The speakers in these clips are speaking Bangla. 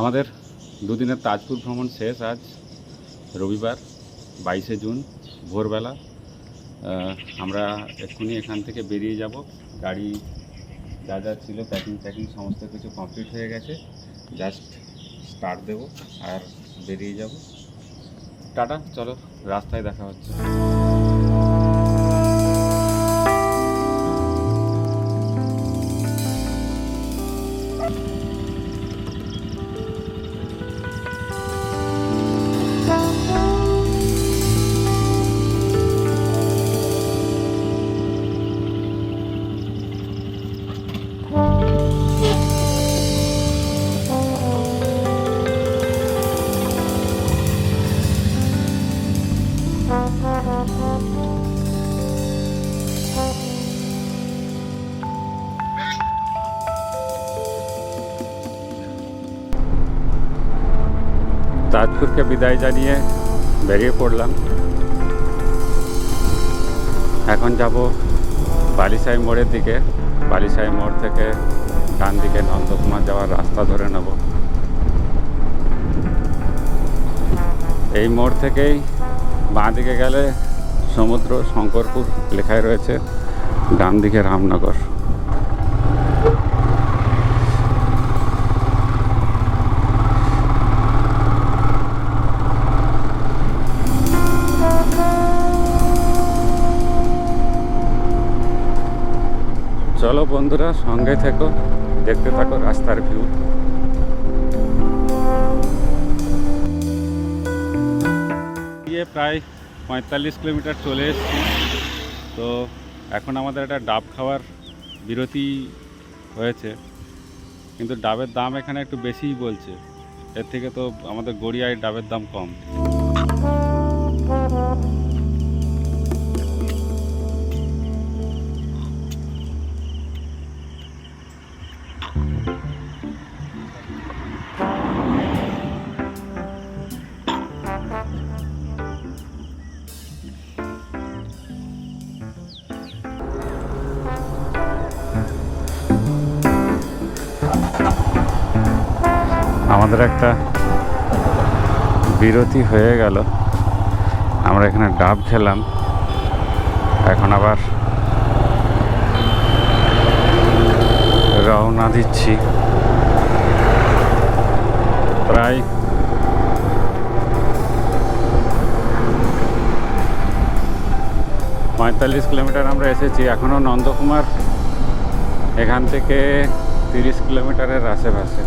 আমাদের দুদিনের তাজপুর ভ্রমণ শেষ আজ, রবিবার, বাইশে জুন, ভোরবেলা। আমরা এক্ষুনি এখান থেকে বেরিয়ে যাব। গাড়ি যা যা ছিল প্যাকিং প্যাকিং সমস্ত কিছু কমপ্লিট হয়ে গেছে। জাস্ট স্টার্ট দেব আর বেরিয়ে যাব। টাটা, চলো, রাস্তায় দেখা হচ্ছে। তাজপুরকে বিদায় জানিয়ে বেরিয়ে পড়লাম। এখন যাব বালিসাই মোড়ের দিকে। বালিসাই মোড় থেকে ডান দিকে নন্দকুমার যাওয়ার রাস্তা ধরে নেব। এই মোড় থেকেই বাঁ দিকে গেলে সমুদ্র, শঙ্করপুর লেখায় রয়েছে। ডান দিকে রামনগর। চলো বন্ধুরা, সঙ্গে থেকো, দেখতে থাকো রাস্তার ভিউ গিয়ে প্রায় পঁয়তাল্লিশ কিলোমিটার চলে এসেছি। তো এখন আমাদের একটা ডাব খাওয়ার বিরতি হয়েছে। কিন্তু ডাবের দাম এখানে একটু বেশিই বলছে। এর থেকে তো আমাদের গড়িয়ায় ডাবের দাম কম। আমাদের একটা বিরতি হয়ে গেল। আমরা এখানে ডাব খেলাম। এখন আবার রওনা দিচ্ছি। প্রায় পঁয়তাল্লিশ কিলোমিটার আমরা এসেছি। এখনও নন্দকুমার এখান থেকে তিরিশ কিলোমিটারের আশেপাশে।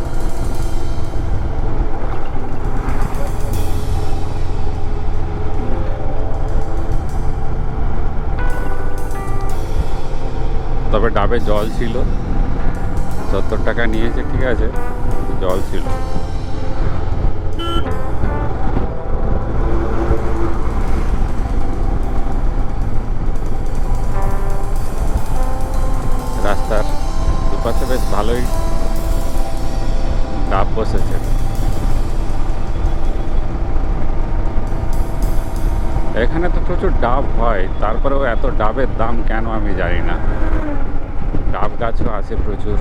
তবে ডাবে জল ছিল। সত্তর টাকা নিয়েছে, ঠিক আছে, জল ছিল। রাস্তার দুপাশে বেশ ভালোই ডাব বসেছে। এখানে তো প্রচুর ডাব হয়, তারপরেও এত ডাবের দাম কেন আমি জানি না। ডাব গাছও আছে প্রচুর।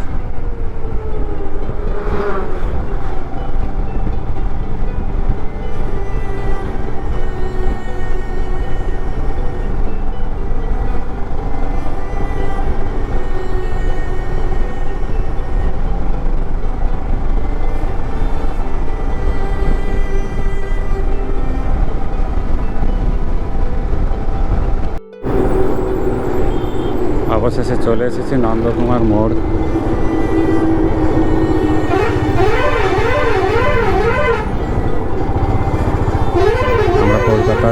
চলে এসেছি নন্দকুমার মোড়। আমরা কলকাতা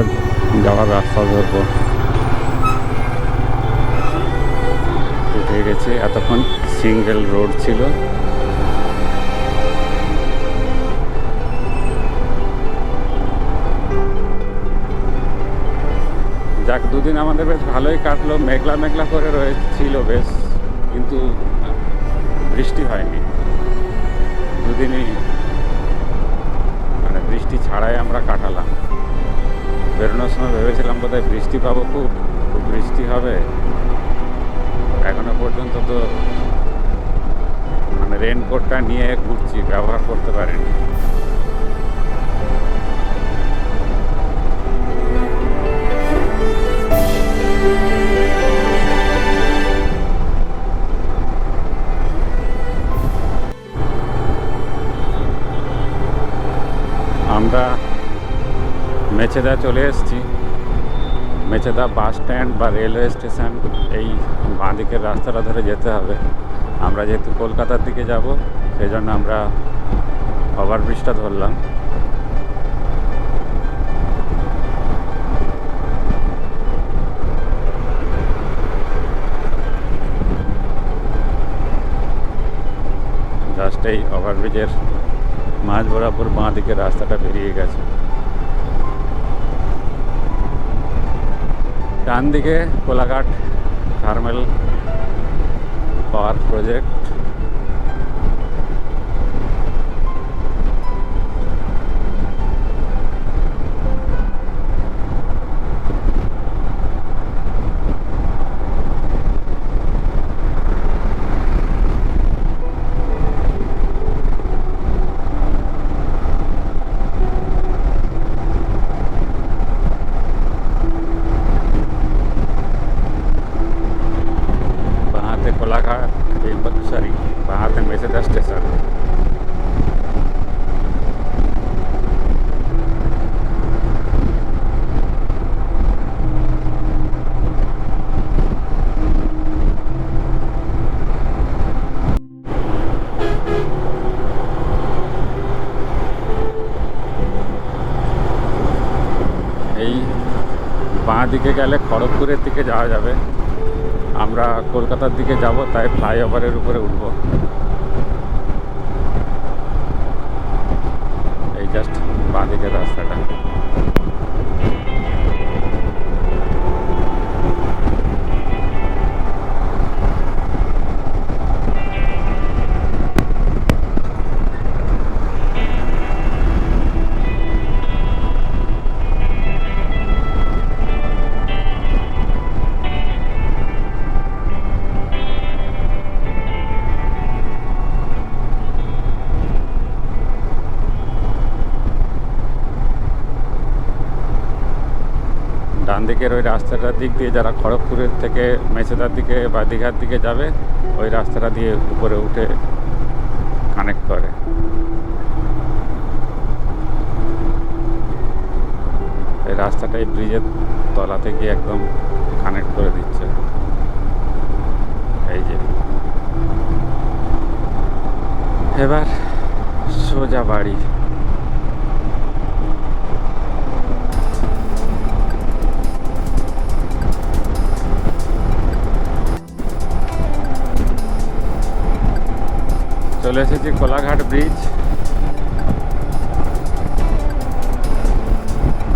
যাওয়ার রাস্তা ধরবো। গেছি এতক্ষণ সিঙ্গেল রোড ছিল। দুদিন আমাদের বেশ ভালোই কাটলো। মেঘলা মেঘলা করে রয়েছিল বেশ, কিন্তু বৃষ্টি হয়নি। দুদিনই মানে বৃষ্টি ছাড়াই আমরা কাটালাম। বেরোনোর সময় ভেবেছিলাম বোধহয় বৃষ্টি পাবো খুব খুব বৃষ্টি হবে। এখনও পর্যন্ত তো মানে রেনকোটটা নিয়ে ঘুরছি, ব্যবহার করতে পারিনি। মেচেদা চলে এসেছি। মেচেদা বাস স্ট্যান্ড বা রেলওয়ে স্টেশন, এই বাঁ দিকের রাস্তাটা ধরে যেতে হবে। আমরা যেহেতু কলকাতার দিকে যাব সেই জন্য আমরা ওভারব্রিজটা ধরলাম। জাস্ট এই ওভারব্রিজের মাঝ বরাবর বাঁ দিকের রাস্তাটা বেরিয়ে গেছে। ডান দিকে কোলাঘাট থার্মাল পাওয়ার প্রজেক্ট। বাঁ হাতে কোলাঘাট এই সরি বাঁ হাতে মেসেদা স্টেশন এই বাঁ দিকে গেলে খড়গপুরের দিকে যাওয়া যাবে আমরা কলকাতার দিকে যাব তাই ফ্লাইওভারের উপরে উঠব। এই জাস্ট বাঁদিকের রাস্তাটা। রাস্তাটার দিক দিয়ে যারা খড়গপুরের থেকে মেছেদার দিকে বা দীঘার দিকে যাবে, ওই রাস্তাটা দিয়ে উপরে উঠে কানেক্ট করে। এই রাস্তাটা এই ব্রিজের তলা থেকে একদম কানেক্ট করে দিচ্ছে। এই যে। এবার সোজা বাড়ি। চলে এসেছি কোলাঘাট ব্রিজ।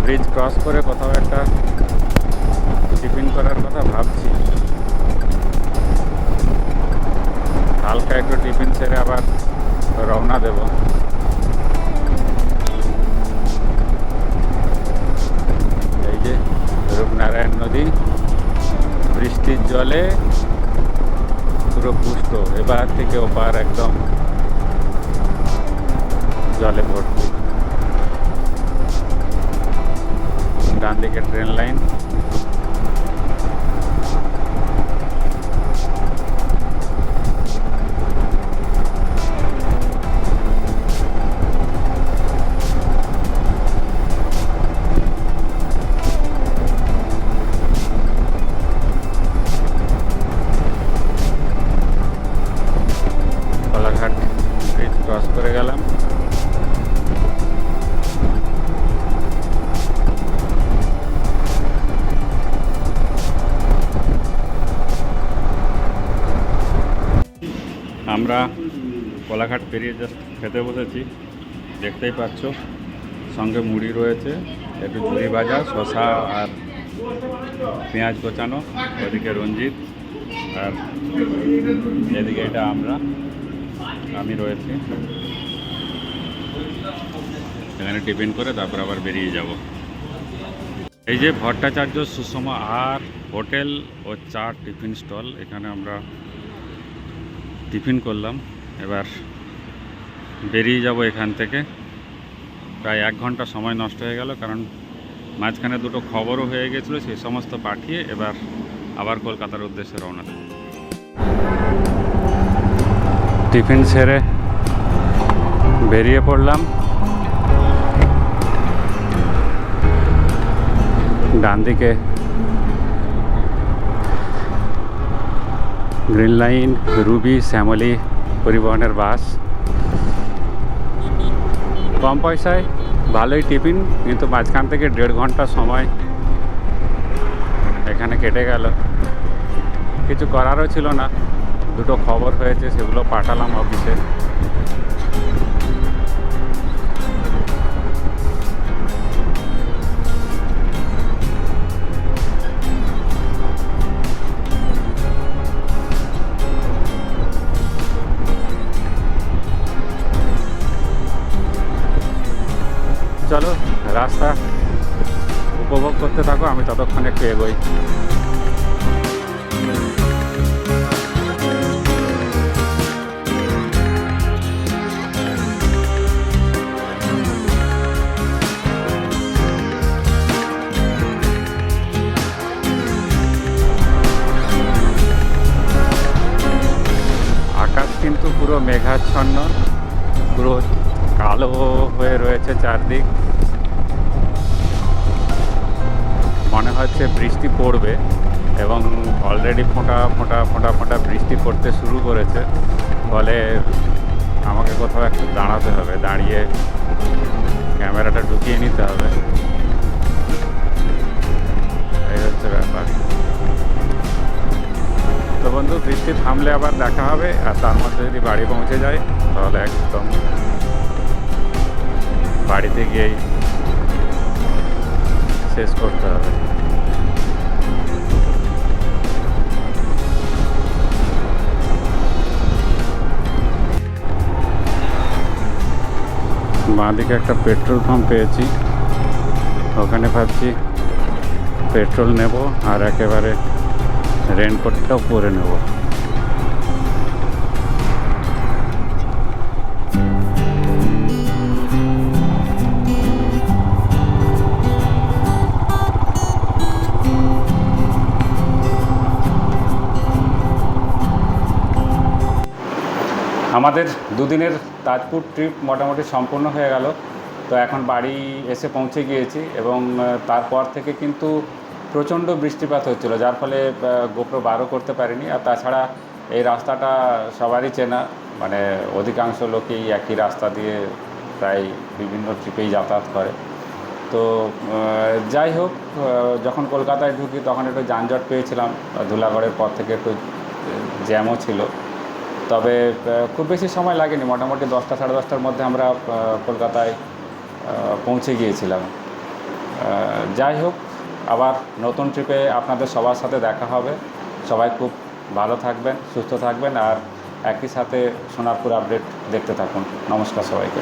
ব্রিজ ক্রস করে কোথাও একটা টিফিন করার কথা ভাবছি। হালকা একটু টিফিন সেরে আবার রওনা দেব। এই যে রূপনারায়ণ নদী, বৃষ্টির জলে পুরো পুষ্ট, এবার থেকে ওপার একদম জলে ভর্তি ডান দিকে ট্রেন লাইন আমরা কোলাঘাট পেরিয়ে জাস্ট খেতে বসেছি। দেখতেই পাচ্ছ, সঙ্গে মুড়ি রয়েছে, একটু ঝুড়ি ভাজা শশা আর পেঁয়াজ গোচানো ওদিকে রঞ্জিত আর এদিকে এটা আমরা, আমি রয়েছি। এখানে টিফিন করে তারপর আবার বেরিয়ে যাব। এই যে ভট্টাচার্য সুষমা আর হোটেল ও চা টিফিন স্টল, এখানে আমরা টিফিন করলাম। এবার বেরিয়ে যাব এখান থেকে। প্রায় এক ঘণ্টা সময় নষ্ট হয়ে গেল কারণ মাঝখানে দুটো খবরও হয়ে গেছিল, সেই সমস্ত পাঠিয়ে এবার আবার কলকাতার উদ্দেশ্যে রওনা দেব। টিফিন সেরে বেরিয়ে পড়লাম। ডান দিকে গ্রিন লাইন, রুবি, শ্যামলি, পরিবহনের বাস। কম পয়সায় ভালোই টিফিন, কিন্তু মাঝখান থেকে দেড় ঘণ্টা সময় এখানে কেটে গেল। কিছু করারও ছিল না। দুটো খবর হয়েছে, সেগুলো পাঠালাম অফিসে থাকো আমি ততক্ষণে একটু এগোই হচ্ছে বৃষ্টি পড়বে এবং অলরেডি ফোঁটা ফোঁটা ফোঁটা ফোঁটা বৃষ্টি পড়তে শুরু করেছে। ফলে আমাকে কোথাও একটু দাঁড়াতে হবে, দাঁড়িয়ে ক্যামেরাটা ঢুকিয়ে নিতে হবে। এই হচ্ছে ব্যাপার। তো বন্ধু, বৃষ্টি থামলে আবার দেখা হবে, আর তার মধ্যে যদি বাড়ি পৌঁছে যায় তাহলে একদম বাড়িতে গিয়েই শেষ করতে হবে। বাঁদিকে একটা পেট্রোল পাম্প পেয়েছি। ওখানে ভাবছি পেট্রোল নেব আর একেবারে রেনকোটটাও পরে নেব। আমাদের দুদিনের তাজপুর ট্রিপ মোটামুটি সম্পূর্ণ হয়ে গেল। তো এখন বাড়ি এসে পৌঁছে গিয়েছি এবং তারপর থেকে কিন্তু প্রচণ্ড বৃষ্টিপাত হচ্ছিল, যার ফলে গোপ্রো বারও করতে পারিনি। আর তাছাড়া এই রাস্তাটা সবারই চেনা মানে অধিকাংশ লোকেই একই রাস্তা দিয়ে প্রায় বিভিন্ন ট্রিপেই যাতায়াত করে। তো যাই হোক যখন কলকাতায় ঢুকি তখন একটু যানজট পেয়েছিলাম। ধুলাগড়ের পর থেকে একটু জ্যামও ছিল। তবে খুব বেশি সময় লাগেনি। মোটামুটি দশটা সাড়ে দশটার মধ্যে আমরা কলকাতায় পৌঁছে গিয়েছিলাম। যাই হোক, আবার নতুন ট্রিপে আপনাদের সবার সাথে দেখা হবে। সবাই খুব ভালো থাকবেন, সুস্থ থাকবেন, আর একই সাথে সোনারপুর আপডেট দেখতে থাকুন। নমস্কার সবাইকে।